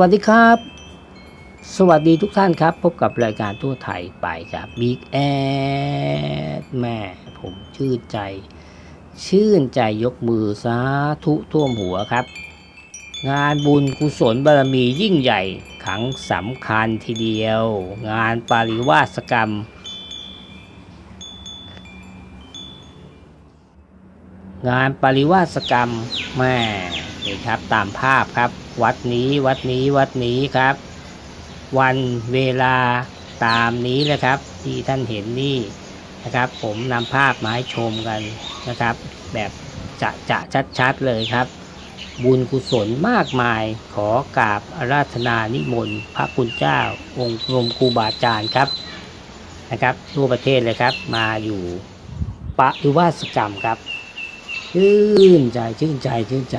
วัสดีครับ สวัสดีทุกท่านครับ พบกับรายการทั่วไทยไปกับบิ๊กแอดแม่ผมชื่นใจ ชื่นใจยกมือสาธุท่วมหัวครับ งานบุญกุศลบารมียิ่งใหญ่ขังสำคัญทีเดียว งานปาริวาสกรรม งานปริวาสกรรมแม่นี่ครับตามภาพครับ วัดนี้วัดนี้วัดนี้ครับ วันเวลาตามนี้เลยครับ ที่ท่านเห็นนี่นะครับ ผมนำภาพมาให้ชมกันนะครับ แบบจะจะชัดๆเลยครับ บุญกุศลมากมายขอกราบอาราธนานิมนต์พระคุณเจ้า องค์รมครูบาอาจารย์ครับนะครับทั่วประเทศเลยครับ มาอยู่ปริวาสกรรมครับชื่นใจชื่นใจชื่นใจ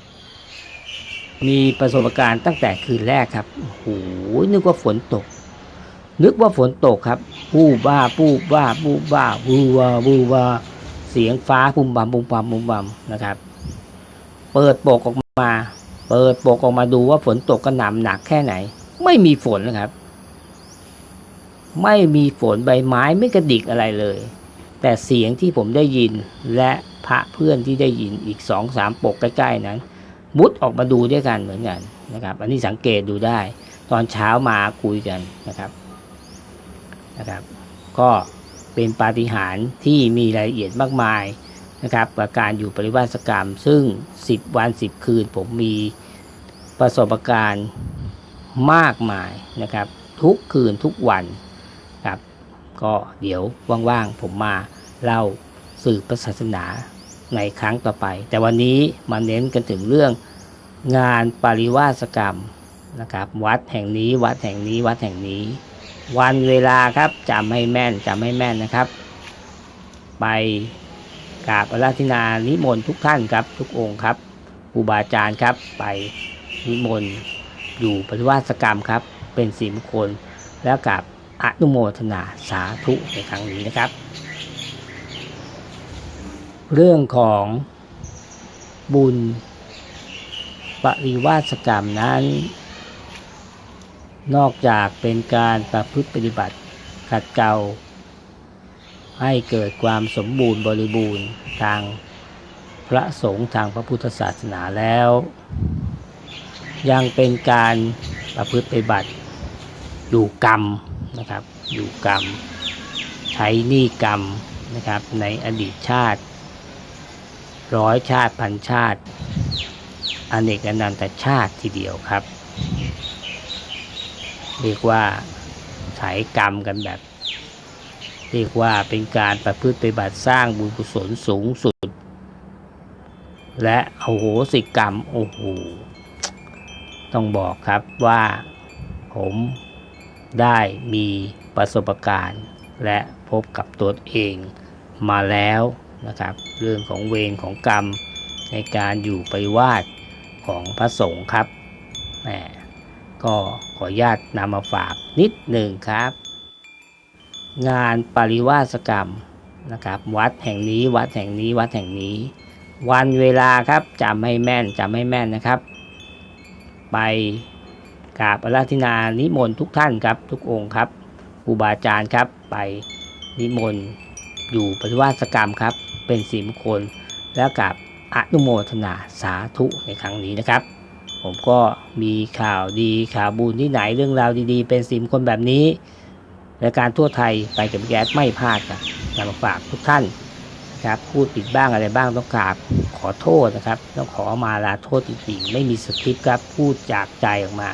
มีประสบการณ์ตั้งแต่คืนแรกครับโอ้โหนึกว่าฝนตก นึกว่าฝนตกครับปู้บ้าปู้บ้าปู้บ้าบูวาบูวาเสียงฟ้าปุ่มบัมปุ่มบัมปุ่มบัมนะครับ เปิดปกออกมา เปิดปกออกมาดูว่าฝนตกกระหน่ำหนักแค่ไหน ไม่มีฝนนะครับ ไม่มีฝนใบไม้ไม่กระดิกอะไรเลย แต่เสียงที่ผมได้ยินและพระเพื่อนที่ได้ยินอีกสองสามปกใกล้ๆนั้น มุดออกมาดูด้วยกันเหมือนกันนะครับ อันนี้สังเกตดูได้ ตอนเช้ามาคุยกันนะครับนะครับ ก็เป็นปาฏิหาริย์ที่มีรายละเอียดมากมายนะครับกับการอยู่ปริวาสกรรม ซึ่ง 10 วัน 10 คืน ผมมีประสบการณ์มากมายนะครับ ทุกคืนทุกวันครับ ก็เดี๋ยวว่างๆผมมาเล่าสื่อพระศาสนา ในครั้งต่อไป แต่วันนี้มาเน้นกันถึงเรื่องงานปริวาสกรรมนะครับ วัดแห่งนี้วัดแห่งนี้วัดแห่งนี้ วันเวลาครับจำให้แม่นจำให้แม่นนะครับ ไปกราบอาราธนานิมนต์ทุกท่านครับ ทุกองค์ครับครูบาอาจารย์ครับ ไปนิมนต์อยู่ปริวาสกรรมครับ เป็นสีมงคลแล้วกับอนุโมทนาสาธุในครั้งนี้นะครับ เรื่องของบุญปริวาสกรรมนั้น นอกจากเป็นการประพฤติปฏิบัติขัดเกลาให้เกิดความสมบูรณ์บริบูรณ์ทางพระสงฆ์ทางพระพุทธศาสนาแล้ว ยังเป็นการประพฤติปฏิบัติอยู่กรรมนะครับอยู่กรรม ใช้หนี้กรรมนะครับในอดีตชาติ ร้อยชาติพันชาติอเนกอนันตชาติทีเดียวครับ เรียกว่าไถกรรมกันแบบ เรียกว่าเป็นการประพฤติปฏิบัติสร้างบุญกุศลสูงสุด และโอโหสิกรรมโอ้โหต้องบอกครับว่าผมได้มีประสบการณ์และพบกับตัวเองมาแล้ว นะครับ เรื่องของเวรของกรรมในการอยู่ไปวาสของพระสงฆ์ครับแหมก็ขออนุญาตนำมาฝากนิดหนึ่งครับ งานปริวาสกรรมนะครับ วัดแห่งนี้วัดแห่งนี้วัดแห่งนี้ วันเวลาครับจำให้แม่นจำให้แม่นนะครับ ไปกราบอาราธนานิมนต์ทุกท่านครับ ทุกองค์ครับครูบาอาจารย์ครับไปนิมนต์อยู่ปฏิวาสกรรมครับ เป็นสีมงคล แล้วกับอนุโมทนาสาธุในครั้งนี้นะครับ ผมก็มีข่าวดีข่าวบุญที่ไหนเรื่องราวดีๆ เป็นสีมงคลแบบนี้รายการทั่วไทยไปกับแก๊สไม่พลาดครับนำมาฝากทุกท่านนะครับพูดผิดบ้างอะไรบ้างต้องกราบขอโทษนะครับต้องขอมาลาโทษจริงๆไม่มีสคริปต์ครับพูดจากใจออกมา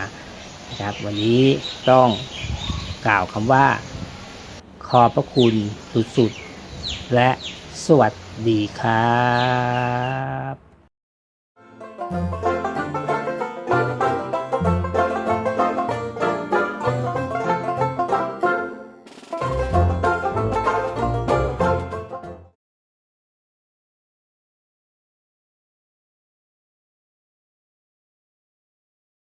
นะครับ วันนี้ต้องกล่าวคำว่า ขอบพระคุณสุดๆและ สวัสดีครับ